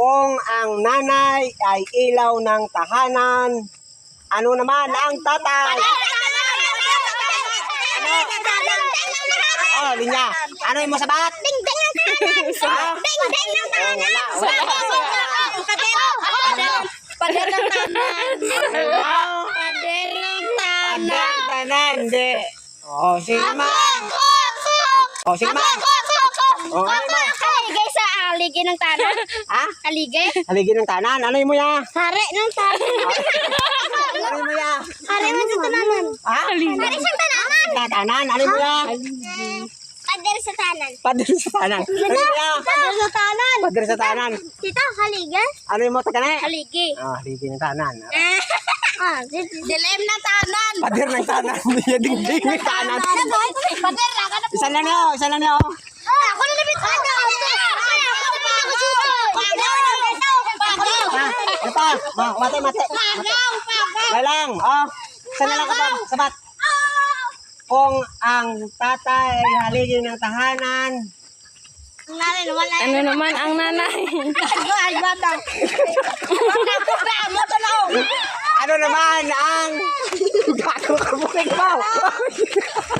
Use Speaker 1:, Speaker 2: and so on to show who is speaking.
Speaker 1: Kung ang nanay ay ilaw ng tahanan, ano naman ang tatay? Oh, linya. Ano yung masabat?
Speaker 2: Ding ding ng
Speaker 1: Ha?
Speaker 2: Ding ding ng
Speaker 1: Oh, wala, wala.
Speaker 2: Pader ng tanan.
Speaker 1: Oh,
Speaker 2: Pader ng
Speaker 1: tanan, tanan, hindi. Oh, sige naman. Oh, sige naman. Oh, ano
Speaker 2: sa aligay ng tanan.
Speaker 1: Ha?
Speaker 2: Aligay?
Speaker 1: Haligi ng tanan. Ano mo ya?
Speaker 2: Hare ng tanan.
Speaker 1: Ano mo ya?
Speaker 2: Hare mo sa tananan.
Speaker 1: Ha?
Speaker 2: Hare sa tananan.
Speaker 1: Tanan. Ano mo ya?
Speaker 2: Pader sa tanan.
Speaker 1: Pader sa tanan. Ano mo ya?
Speaker 2: Pader sa tanan.
Speaker 1: Pader sa tanan.
Speaker 2: Tita, haligay?
Speaker 1: Ano mo tagane?
Speaker 2: Haligay.
Speaker 1: Ah, haligi ng tanan.
Speaker 2: Ah, dilim na tanan.
Speaker 1: Pader ng tanan. Hindi dingding ng tanan.
Speaker 2: Pader na ka na.
Speaker 1: Isa lang niyo, isa lang niyo.
Speaker 2: Ah, ako na limit. Ako na
Speaker 1: Ha? Ano pa? Ma, mate, mate. Wala lang. Oh, isa na lang ka pa. Sabat. Kung ang tatay ay haligi ng tahanan,
Speaker 3: Ano naman ang nanay?
Speaker 1: ano naman ang gago ka bukid mo?